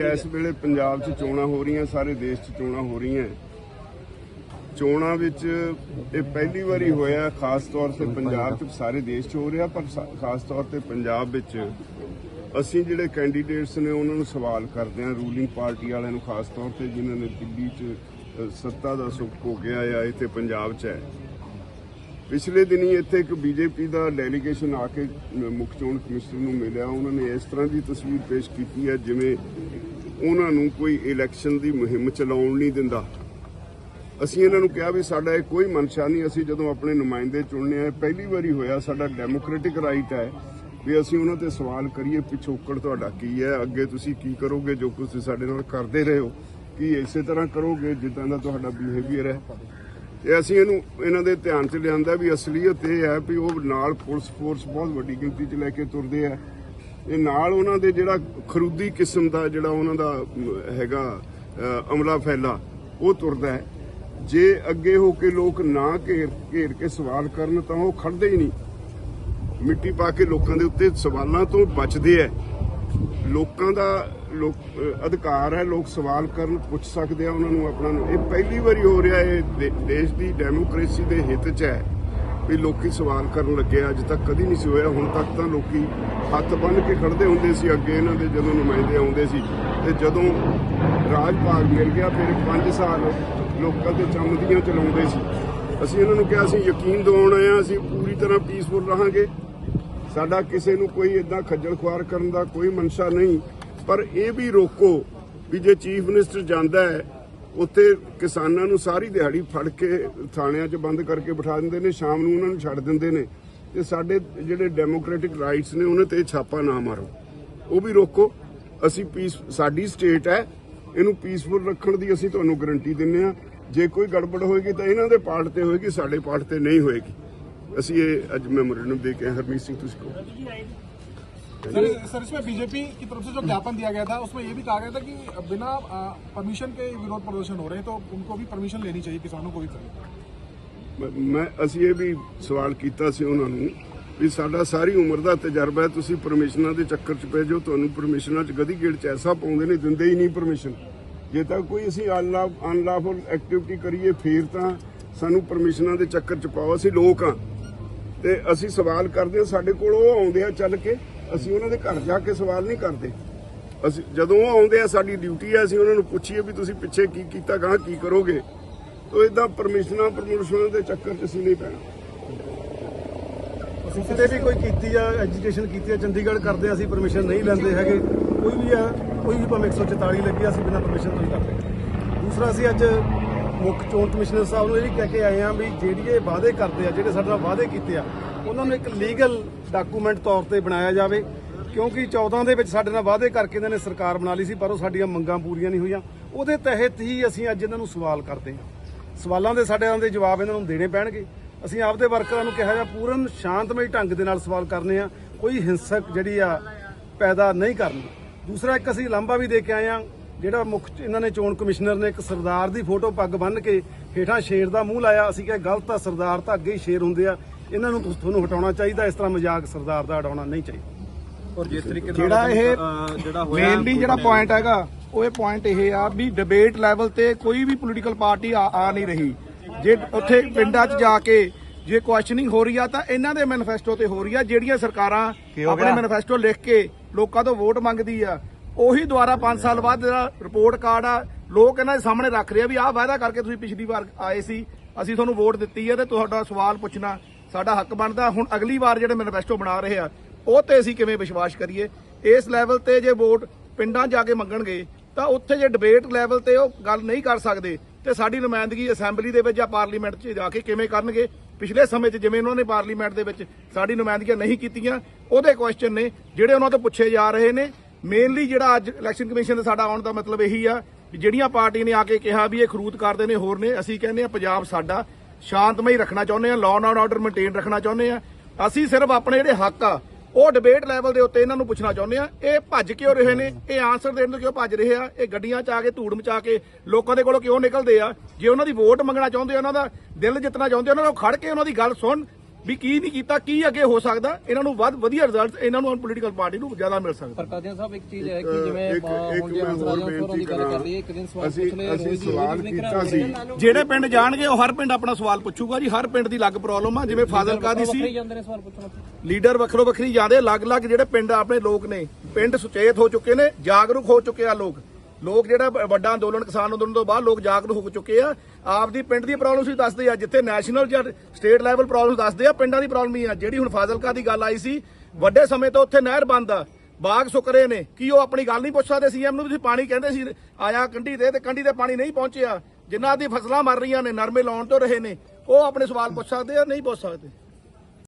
ਇਸ ਵੇਲੇ ਪੰਜਾਬ 'ਚ ਚੋਣਾਂ ਹੋ ਰਹੀਆਂ, ਸਾਰੇ ਦੇਸ਼ 'ਚ ਚੋਣਾਂ ਹੋ ਰਹੀਆਂ। ਚੋਣਾਂ ਵਿੱਚ ਇਹ ਪਹਿਲੀ ਵਾਰੀ ਹੋਇਆ, ਖਾਸ ਤੌਰ ਤੇ ਪੰਜਾਬ 'ਚ ਸਾਰੇ ਦੇਸ਼ 'ਚ ਹੋ ਰਿਹਾ, ਪਰ ਖਾਸ ਤੌਰ ਤੇ ਪੰਜਾਬ ਵਿੱਚ ਅਸੀਂ ਜਿਹੜੇ ਕੈਂਡੀਡੇਟਸ ਨੇ ਉਹਨਾਂ ਨੂੰ ਸਵਾਲ ਕਰਦੇ ਹਾਂ, ਰੂਲਿੰਗ ਪਾਰਟੀ ਵਾਲਿਆਂ ਨੂੰ, ਖਾਸ ਤੌਰ ਤੇ ਜਿਨ੍ਹਾਂ ਨੇ ਦਿੱਲੀ 'ਚ ਸੱਤਾ ਦਾ ਸੁੱਖ ਹੋ ਗਿਆ ਆ ਇੱਥੇ ਪੰਜਾਬ 'ਚ ਹੈ। ਪਿਛਲੇ ਦਿਨੀ ਇੱਥੇ ਇੱਕ ਬੀਜੇਪੀ ਦਾ ਡੈਲੀਗੇਸ਼ਨ ਆ ਕੇ ਮੁੱਖ ਚੋਣ ਕਮਿਸ਼ਨਰ ਨੂੰ ਮਿਲਿਆ। ਉਹਨਾਂ ਨੇ ਇਸ ਤਰ੍ਹਾਂ ਦੀ ਤਸਵੀਰ ਪੇਸ਼ ਕੀਤੀ ਹੈ, ਜਿਵੇਂ ਉਹਨਾਂ ਨੂੰ ਕੋਈ ਇਲੈਕਸ਼ਨ ਦੀ ਮੁਹਿੰਮ ਚਲਾਉਣ ਨਹੀਂ ਦਿੰਦਾ। ਅਸੀਂ ਇਹਨਾਂ ਨੂੰ ਕਿਹਾ ਵੀ ਸਾਡਾ ਇਹ ਕੋਈ ਮਨਸ਼ਾ ਨਹੀਂ, ਅਸੀਂ ਜਦੋਂ ਆਪਣੇ ਨੁਮਾਇੰਦੇ ਚੁਣਨੇ ਆ ਪਹਿਲੀ ਵਾਰੀ ਹੋਇਆ, ਸਾਡਾ ਡੈਮੋਕ੍ਰੈਟਿਕ ਰਾਈਟ ਹੈ ਵੀ ਅਸੀਂ ਉਹਨਾਂ ਤੇ ਸਵਾਲ ਕਰੀਏ, ਪਿਛੋਕੜ ਤੁਹਾਡਾ ਕੀ ਹੈ, ਅੱਗੇ ਤੁਸੀਂ ਕੀ ਕਰੋਗੇ, ਜੋ ਕੁਝ ਤੁਸੀਂ ਸਾਡੇ ਨਾਲ ਕਰਦੇ ਰਹੇ ਹੋ, ਕੀ ਇਸੇ ਤਰ੍ਹਾਂ ਕਰੋਗੇ, ਜਿੱਦਾਂ ਦਾ ਤੁਹਾਡਾ ਬਿਹੇਵੀਅਰ ਹੈ। ਤੇ ਅਸੀਂ ਇਹਨੂੰ, ਇਹਨਾਂ ਦੇ ਧਿਆਨ 'ਚ ਲਿਆਂਦਾ ਵੀ ਅਸਲੀਅਤ ਇਹ ਹੈ ਵੀ ਉਹ ਨਾਲ ਪੁਲਿਸ ਫੋਰਸ ਬਹੁਤ ਵੱਡੀ ਗਿਣਤੀ 'ਚ ਲੈ ਕੇ ਤੁਰਦੇ ਆ। ਇਹ ਨਾਲ ਉਹਨਾਂ ਦੇ ਜਿਹੜਾ ਖਰੂਦੀ ਕਿਸਮ ਦਾ ਜਿਹੜਾ ਉਹਨਾਂ ਦਾ ਹੈਗਾ ਅਮਲਾ ਫੈਲਾ, ਉਹ ਤੁਰਦਾ ਹੈ। ਜੇ ਅੱਗੇ ਹੋ ਕੇ ਲੋਕ ਨਾ ਘੇਰ ਘੇਰ ਕੇ ਸਵਾਲ ਕਰਨ ਤਾਂ ਉਹ ਖੜਦੇ ਹੀ ਨਹੀਂ। ਮਿੱਟੀ ਪਾ ਕੇ ਲੋਕਾਂ ਦੇ ਉੱਤੇ ਸਵਾਲਾਂ ਤੋਂ ਬਚਦੇ ਐ ਲੋਕਾਂ ਦਾ ਲੋਕ ਅਧਿਕਾਰ ਹੈ, ਲੋਕ ਸਵਾਲ ਕਰਨ ਪੁੱਛ ਸਕਦੇ ਆ, ਉਹਨਾਂ ਨੂੰ ਆਪਣਾ ਨੂੰ। ਇਹ ਪਹਿਲੀ ਵਾਰੀ ਹੋ ਰਿਹਾ ਇਹ ਦੇ- ਦੇਸ਼ ਦੀ ਡੈਮੋਕ੍ਰੇਸੀ ਦੇ ਹਿੱਤ 'ਚ ਹੈ। ਵੀ ਲੋਕੀ ਸਵਾਲ ਕਰਨ ਲੱਗੇ ਅੱਜ ਤੱਕ ਕਦੀ ਨਹੀਂ ਸੀ ਹੋਇਆ। ਹੁਣ ਤੱਕ ਤਾਂ ਲੋਕੀ ਹੱਥ ਬੰਨ੍ਹ ਕੇ ਖੜਦੇ ਹੁੰਦੇ ਸੀ। ਅੱਗੇ ਇਹਨਾਂ ਦੇ ਜਦੋਂ ਨੁਮਾਇੰਦੇ ਆਉਂਦੇ ਸੀ। ਤੇ ਜਦੋਂ ਰਾਜ ਭਾਗ ਮਿਲ ਗਿਆ, ਫਿਰ 5 ਸਾਲ ਲੋਕਾਂ ਤੇ ਚਮਦੀਆਂ ਚਲਾਉਂਦੇ ਸੀ। ਅਸੀਂ ਇਹਨਾਂ ਨੂੰ ਕਿਹਾ, ਅਸੀਂ ਯਕੀਨ ਦਿਵਾਉਣ ਆਏ ਆ ਅਸੀਂ ਪੂਰੀ ਤਰ੍ਹਾਂ ਪੀਸਫੁਲ ਰਹਾਂਗੇ। ਸਾਡਾ ਕਿਸੇ ਨੂੰ ਕੋਈ ਇਦਾਂ ਖੱਜਲ ਖੁਆਰ ਕਰਨ ਦਾ ਕੋਈ ਮਨਸ਼ਾ ਨਹੀਂ। ਪਰ ਇਹ ਵੀ ਰੋਕੋ ਵੀ ਜੇ ਚੀਫ ਮਿਨਿਸਟਰ ਜਾਂਦਾ ਹੈ ਉੱਥੇ ਕਿਸਾਨਾਂ ਨੂੰ ਸਾਰੀ ਦਿਹਾੜੀ ਫੜ ਕੇ ਥਾਣਿਆਂ 'ਚ ਬੰਦ ਕਰਕੇ ਬਿਠਾ ਦਿੰਦੇ ਨੇ, ਸ਼ਾਮ ਨੂੰ ਉਹਨਾਂ ਨੂੰ ਛੱਡ ਦਿੰਦੇ ਨੇ। ਤੇ ਸਾਡੇ ਜਿਹੜੇ ਡੈਮੋਕ੍ਰੈਟਿਕ ਰਾਈਟਸ ਨੇ, ਉਹਨਾਂ ਤੇ ਛਾਪਾ ਨਾ ਮਾਰੋ। ਉਹ ਵੀ ਰੋਕੋ। ਅਸੀਂ ਪੀਸ ਸਾਡੀ ਸਟੇਟ ਹੈ। ਇਹਨੂੰ ਪੀਸਫੁਲ ਰੱਖਣ ਦੀ ਅਸੀਂ ਤੁਹਾਨੂੰ ਗਾਰੰਟੀ ਦਿੰਨੇ ਆ ਜੇ ਕੋਈ ਗੜਬੜ ਹੋਏਗੀ ਤਾਂ ਇਹਨਾਂ ਦੇ ਪਾਰਟ ਤੇ ਹੋਏਗੀ, ਸਾਡੇ ਪਾਰਟ ਤੇ ਨਹੀਂ ਹੋਏਗੀ। ਅਸੀਂ ਇਹ ਅੱਜ ਮੈਮੋਰੈਂਡਮ ਦੇ ਕੇ ਹਰਮੀਤ ਸਿੰਘ, ਤੁਸੀਂ ਕਹੋ। सर सर इसमें बीजेपी की तरफ से जो ज्ञापन दिया गया था उसमें ये भी कहा गया था कि बिना परमिशन के विरोध प्रदर्शन हो रहे हैं तो उनको भी परमिशन लेनी चाहिए किसानों को भी चाहिए ਮੈਂ- ਮੈਂ ਅਸੀਂ ਇਹ ਵੀ ਸਵਾਲ ਕੀਤਾ ਸੀ ਉਹਨਾਂ ਨੂੰ ਵੀ ਸਾਡਾ ਸਾਰੀ ਉਮਰ ਦਾ ਤਜਰਬਾ ਹੈ ਤੁਸੀਂ ਪਰਮਿਸ਼ਨਾਂ ਦੇ ਚੱਕਰ 'ਚ ਪੈ ਜਾਓ ਤੁਹਾਨੂੰ ਪਰਮਿਸ਼ਨਾਂ 'ਚ ਗਦੀ ਗੇੜ 'ਚ ਐਸਾ ਪਾਉਂਦੇ ਨੇ ਦਿੰਦੇ ਹੀ ਨਹੀਂ ਪਰਮਿਸ਼ਨ ਜੇ ਤਾਂ ਕੋਈ ਅਸੀਂ ਅਨਲਾਫੁਲ ਐਕਟੀਵਿਟੀ ਕਰੀਏ ਫੇਰ ਤਾਂ ਸਾਨੂੰ ਪਰਮਿਸ਼ਨਾਂ ਦੇ ਚੱਕਰ 'ਚ ਪਾਓ ਅਸੀਂ ਲੋਕ ਆ ਤੇ ਅਸੀਂ ਸਵਾਲ ਕਰਦੇ ਹਾਂ ਸਾਡੇ ਕੋਲ ਉਹ ਆਉਂਦੇ ਆ ਚੱਲ ਕੇ ਅਸੀਂ ਉਹਨਾਂ ਦੇ ਘਰ ਜਾ ਕੇ ਸਵਾਲ ਨਹੀਂ ਕਰਦੇ। ਅਸੀਂ ਜਦੋਂ ਉਹ ਆਉਂਦੇ ਆ ਸਾਡੀ ਡਿਊਟੀ ਹੈ ਅਸੀਂ ਉਹਨਾਂ ਨੂੰ ਪੁੱਛੀਏ ਵੀ ਤੁਸੀਂ ਪਿੱਛੇ ਕੀ ਕੀਤਾ ਗਾਂ ਕੀ ਕਰੋਗੇ। ਤੋ ਇਦਾਂ ਪਰਮਿਸ਼ਨਾਂ ਪ੍ਰਮੋਸ਼ਨਾਂ ਦੇ ਚੱਕਰ 'ਚ ਅਸੀਂ ਨਹੀਂ ਪੈਣਾ। ਅਸੀਂ ਕਿਤੇ ਵੀ ਕੋਈ ਕੀਤੀ ਆ ਐਜੂਕੇਸ਼ਨ ਕੀਤੀ ਆ ਚੰਡੀਗੜ੍ਹ ਕਰਦੇ ਆ, ਅਸੀਂ ਪਰਮਿਸ਼ਨ ਨਹੀਂ ਲੈਂਦੇ ਹੈਗੇ। ਕੋਈ ਵੀ ਆ ਕੋਈ ਵੀ ਭਾਵੇਂ 144 ਲੱਗੀ ਆ, ਅਸੀਂ ਬਿਨਾਂ ਪਰਮਿਸ਼ਨ ਤੋਂ ਹੀ ਕਰਦੇ ਦੂਸਰਾ ਅਸੀਂ ਅੱਜ ਮੁੱਖ ਚੋਣ ਕਮਿਸ਼ਨਰ ਸਾਹਿਬ ਨੂੰ ਇਹ ਵੀ ਕਹਿ ਕੇ ਆਏ ਆ ਵੀ ਜਿਹੜੇ ਵਾਅਦੇ ਕਰਦੇ ਆ ਜਿਹੜੇ ਸਾਡੇ ਨਾਲ ਵਾਅਦੇ ਕੀਤੇ ਆ ਉਹਨਾਂ ਨੂੰ ਇੱਕ ਲੀਗਲ ਡਾਕੂਮੈਂਟ ਤੌਰ ਤੇ ਬਣਾਇਆ ਜਾਵੇ, ਕਿਉਂਕਿ 14 ਦੇ ਵਿੱਚ ਸਾਡੇ ਨਾਲ ਵਾਅਦੇ ਕਰਕੇ ਇਹਨਾਂ ਨੇ ਸਰਕਾਰ ਬਣਾ ਲਈ ਸੀ, ਪਰ ਉਹ ਸਾਡੀਆਂ ਮੰਗਾਂ ਪੂਰੀਆਂ ਨਹੀਂ ਹੋਈਆਂ। ਉਹਦੇ ਤਹਿਤ ਹੀ ਅਸੀਂ ਅੱਜ ਇਹਨਾਂ ਨੂੰ ਸਵਾਲ ਕਰਦੇ ਹਾਂ। ਸਵਾਲਾਂ ਦੇ ਸਾਡੇ ਦੇ ਜਵਾਬ ਇਹਨਾਂ ਨੂੰ ਦੇਣੇ ਪੈਣਗੇ। ਅਸੀਂ ਆਪਦੇ ਵਰਕਰਾਂ ਨੂੰ ਕਿਹਾ ਜਾ ਪੂਰਨ ਸ਼ਾਂਤਮਈ ਢੰਗ ਦੇ ਨਾਲ ਸਵਾਲ ਕਰਨੇ ਆ, ਕੋਈ ਹਿੰਸਕ ਜਿਹੜੀ ਆ ਪੈਦਾ ਨਹੀਂ ਕਰਨੀ। ਦੂਸਰਾ, ਇੱਕ ਅਸੀਂ ਲਾਂਭਾ ਵੀ ਦੇ ਕੇ ਆਏ ਆ ਜਿਹੜਾ ਮੁੱਖ ਇਹਨਾਂ ਨੇ ਚੋਣ ਕਮਿਸ਼ਨਰ ਨੇ ਇੱਕ ਸਰਦਾਰ ਦੀ ਫੋਟੋ ਪੱਗ ਬੰਨ੍ਹ ਕੇ ਹੇਠਾਂ ਸ਼ੇਰ ਦਾ ਮੂੰਹ ਲਾਇਆ। ਅਸੀਂ ਕਿਹਾ, ਗਲਤ ਆ, ਸਰਦਾਰ ਤਾਂ ਅੱਗੇ ਹੀ ਸ਼ੇਰ ਹੁੰਦੇ ਆ। ਇਹਨਾਂ ਨੂੰ ਤੁਹਾਨੂੰ ਹਟਾਉਣਾ ਚਾਹੀਦਾ ਇਸ ਤਰ੍ਹਾਂ ਮਜ਼ਾਕ ਸਰਦਾਰ ਦਾ ਉਡਾਉਣਾ ਨਹੀਂ ਚਾਹੀਦਾ। ਔਰ ਜਿਸ ਤਰੀਕੇ ਨਾਲ ਜਿਹੜਾ ਇਹ ਜਿਹੜਾ ਹੋਇਆ ਮੇਨਲੀ ਜਿਹੜਾ ਪੁਆਇੰਟ ਹੈਗਾ ਉਹ ਇਹ ਪੁਆਇੰਟ ਇਹ ਆ ਵੀ ਡਿਬੇਟ ਲੈਵਲ ਤੇ ਕੋਈ ਵੀ ਪੋਲੀਟੀਕਲ ਪਾਰਟੀ ਆ ਆ ਨਹੀਂ ਰਹੀ। ਜੇ ਉੱਥੇ ਪਿੰਡਾਂ 'ਚ ਜਾ ਕੇ ਜੇ ਕੁਐਸਚਨਿੰਗ ਹੋ ਰਹੀ ਆ ਤਾਂ ਇਹਨਾਂ ਦੇ ਮੈਨੀਫੈਸਟੋ ਤੇ ਹੋ ਰਹੀ ਆ ਜਿਹੜੀਆਂ ਸਰਕਾਰਾਂ ਆਪਣੇ ਮੈਨੀਫੈਸਟੋ ਲਿਖ ਕੇ ਲੋਕਾਂ ਤੋਂ ਵੋਟ ਮੰਗਦੀ ਆ ਉਹੀ ਦੁਬਾਰਾ 5 ਸਾਲ ਬਾਅਦ ਜਿਹੜਾ ਰਿਪੋਰਟ ਕਾਰਡ ਆ ਲੋਕ ਇਹਨਾਂ ਦੇ ਸਾਹਮਣੇ ਰੱਖ ਰਹੇ ਆ ਵੀ ਆਹ ਵਾਅਦਾ ਕਰਕੇ ਤੁਸੀਂ ਪਿਛਲੀ ਵਾਰ ਆਏ ਸੀ ਅਸੀਂ ਤੁਹਾਨੂੰ ਵੋਟ ਦਿੱਤੀ ਹੈ ਤੇ ਤੁਹਾਡਾ ਸਵਾਲ ਪੁੱਛਣਾ। ਸਾਡਾ ਹੱਕ ਬਣਦਾ, ਹੁਣ ਅਗਲੀ ਵਾਰ ਜਿਹੜੇ ਮੈਨੀਫੈਸਟੋ ਬਣਾ ਰਹੇ ਆ, ਉਹ ਤੇ ਅਸੀਂ ਕਿਵੇਂ ਵਿਸ਼ਵਾਸ ਕਰੀਏ? ਇਸ ਲੈਵਲ ਤੇ ਜੇ ਵੋਟ ਪਿੰਡਾਂ ਜਾ ਕੇ ਮੰਗਣਗੇ, ਤਾਂ ਉੱਥੇ ਜੇ ਡਿਬੇਟ ਲੈਵਲ ਤੇ ਉਹ ਗੱਲ ਨਹੀਂ ਕਰ ਸਕਦੇ, ਤੇ ਸਾਡੀ ਨੁਮਾਇੰਦਗੀ ਅਸੈਂਬਲੀ ਦੇ ਵਿੱਚ ਜਾਂ ਪਾਰਲੀਮੈਂਟ 'ਚ ਜਾ ਕੇ ਕਿਵੇਂ ਕਰਨਗੇ? ਪਿਛਲੇ ਸਮੇਂ 'ਚ ਜਿਵੇਂ ਉਹਨਾਂ ਨੇ ਪਾਰਲੀਮੈਂਟ ਦੇ ਵਿੱਚ ਸਾਡੀ ਨੁਮਾਇੰਦਗੀਆਂ ਨਹੀਂ ਕੀਤੀਆਂ, ਉਹਦੇ ਕੁਐਸਚਨ ਨੇ ਜਿਹੜੇ ਉਹਨਾਂ ਤੋਂ ਪੁੱਛੇ ਜਾ ਰਹੇ ਨੇ ਮੇਨਲੀ ਜਿਹੜਾ ਅੱਜ ਇਲੈਕਸ਼ਨ ਕਮਿਸ਼ਨ ਦਾ ਸਾਡਾ ਆਉਣ ਦਾ ਮਤਲਬ ਇਹੀ ਆ ਜਿਹੜੀਆਂ ਪਾਰਟੀ ਨੇ ਆ ਕੇ ਕਿਹਾ ਵੀ ਇਹ ਖਰੂਦ ਕਰਦੇ ਨੇ, ਹੋਰ ਨੇ, ਅਸੀਂ ਕਹਿੰਦੇ ਆ ਪੰਜਾਬ ਸਾਡਾ ਸ਼ਾਂਤਮਈ ਰੱਖਣਾ ਚਾਹੁੰਦੇ ਆ ਲਾਅ ਐਂਡ ਆਰਡਰ ਮੇਨਟੇਨ ਰੱਖਣਾ ਚਾਹੁੰਦੇ ਆ। ਅਸੀਂ ਸਿਰਫ ਆਪਣੇ ਜਿਹੜੇ ਹੱਕ ਆ, ਉਹ ਡਿਬੇਟ ਲੈਵਲ ਦੇ ਉੱਤੇ ਇਹਨਾਂ ਨੂੰ ਪੁੱਛਣਾ ਚਾਹੁੰਦੇ ਆ, ਇਹ ਭੱਜ ਕਿਉਂ ਰਹੇ ਨੇ? ਇਹ ਆਨਸਰ ਦੇਣ ਤੋਂ ਕਿਉਂ ਭੱਜ ਰਹੇ ਆ? ਇਹ ਗੱਡੀਆਂ 'ਚ ਆ ਕੇ, ਧੂੜ ਮਚਾ ਕੇ ਲੋਕਾਂ ਦੇ ਕੋਲੋਂ ਕਿਉਂ ਨਿਕਲਦੇ ਆ? ਜੇ ਉਹਨਾਂ ਦੀ ਵੋਟ ਮੰਗਣਾ ਚਾਹੁੰਦੇ ਆ ਉਹਨਾਂ ਦਾ, ਦਿਲ ਜਿੱਤਣਾ ਚਾਹੁੰਦੇ ਆ ਉਹਨਾਂ ਨੂੰ ਖੜ ਕੇ ਉਹਨਾਂ ਦੀ ਗੱਲ ਸੁਣ ਵੀ ਕੀ ਨਹੀਂ ਕੀਤਾ ਕੀ ਅੱਗੇ ਹੋ ਸਕਦਾ? ਇਹਨਾਂ ਨੂੰ ਵੱਧ ਵਧੀਆ ਰਿਜ਼ਲਟ ਇਹਨਾਂ ਨੂੰ ਪੋਲੀਟੀਕਲ ਪਾਰਟੀ ਨੂੰ ਜ਼ਿਆਦਾ ਮਿਲ ਸਕਦਾ। ਪਰ ਕਾਦੀਆਂ ਸਾਹਿਬ ਇੱਕ ਚੀਜ਼ ਹੈ ਕਿ ਜਿਵੇਂ ਇੱਕ- ਅਹ, ਇੱਕ ਹੁਣ ਜੇ ਹੋਰ ਬੇਨਤੀ ਕਰ। ਇੱਕ ਦਿਨ ਸਵਾਲ ਅਸੀਂ- ਪੁੱਛ ਲਏ ਅਸੀਂ ਰੋਜ਼ ਸਵਾਲ ਕੀਤਾ ਸੀ। ਜਿਹੜੇ ਪਿੰਡ ਜਾਣਗੇ ਉਹ ਹਰ ਪਿੰਡ ਆਪਣਾ ਸਵਾਲ ਪੁੱਛੂਗਾ ਜੀ ਹਰ ਪਿੰਡ ਦੀ ਅਲੱਗ ਪ੍ਰੋਬਲਮ ਆ ਜਿਵੇਂ ਫਾਜ਼ਿਲਕਾ ਦੀ ਸੀ। ਪੁੱਛਣ। ਲੀਡਰ ਵੱਖਰੋ ਵੱਖਰੀ ਜਾਂਦੇ ਅਲੱਗ-ਅਲੱਗ ਜਿਹੜੇ ਪਿੰਡ ਆਪਣੇ ਲੋਕ ਨੇ ਪਿੰਡ ਸੁਚੇਤ ਹੋ ਚੁੱਕੇ ਨੇ ਜਾਗਰੂਕ ਹੋ ਚੁੱਕੇ ਆ ਲੋਕ। ਲੋਕ ਜਿਹੜਾ ਵੱਡਾ ਅੰਦੋਲਨ ਕਿਸਾਨ ਅੰਦੋਲਨ ਤੋਂ ਬਾਅਦ ਲੋਕ ਜਾਗਰੂਕ ਹੋ ਚੁੱਕੇ ਆ। ਆਪਦੀ ਪਿੰਡ ਦੀ ਪ੍ਰੋਬਲਮ ਸੀ ਦੱਸਦੇ ਆ, ਜਿੱਥੇ ਨੈਸ਼ਨਲ ਜਾਂ ਸਟੇਟ ਲੈਵਲ ਪ੍ਰੋਬਲਮ ਦੱਸਦੇ ਆ, ਪਿੰਡਾਂ ਦੀ ਪ੍ਰੋਬਲਮ ਹੀ ਆ। ਜਿਹੜੀ ਹੁਣ ਫਾਜ਼ਿਲਕਾ ਦੀ ਗੱਲ ਆਈ ਸੀ, ਵੱਡੇ ਸਮੇਂ ਤੋਂ ਉੱਥੇ ਨਹਿਰ ਬੰਦ ਆ। ਬਾਗ ਸੁੱਕ ਰਹੇ ਨੇ। ਕੀ ਉਹ ਆਪਣੀ ਗੱਲ ਨਹੀਂ ਪੁੱਛ ਸਕਦੇ? ਸੀਐਮ ਨੂੰ ਤੁਸੀਂ ਪਾਣੀ ਕਹਿੰਦੇ ਸੀ, ਆਇਆ ਕੰਢੀ ਤੇ ਤੇ ਕੰਢੀ ਤੇ ਪਾਣੀ ਨਹੀਂ ਪਹੁੰਚਿਆ। ਜਿਨ੍ਹਾਂ ਦੀ ਫਸਲਾਂ ਮਰ ਰਹੀਆਂ ਨੇ, ਨਰਮੇ ਲਾਉਣ ਤੋਂ ਰਹੇ ਨੇ, ਉਹ ਆਪਣੇ ਸਵਾਲ ਪੁੱਛ ਸਕਦੇ ਆ, ਨਹੀਂ ਪੁੱਛ ਸਕਦੇ?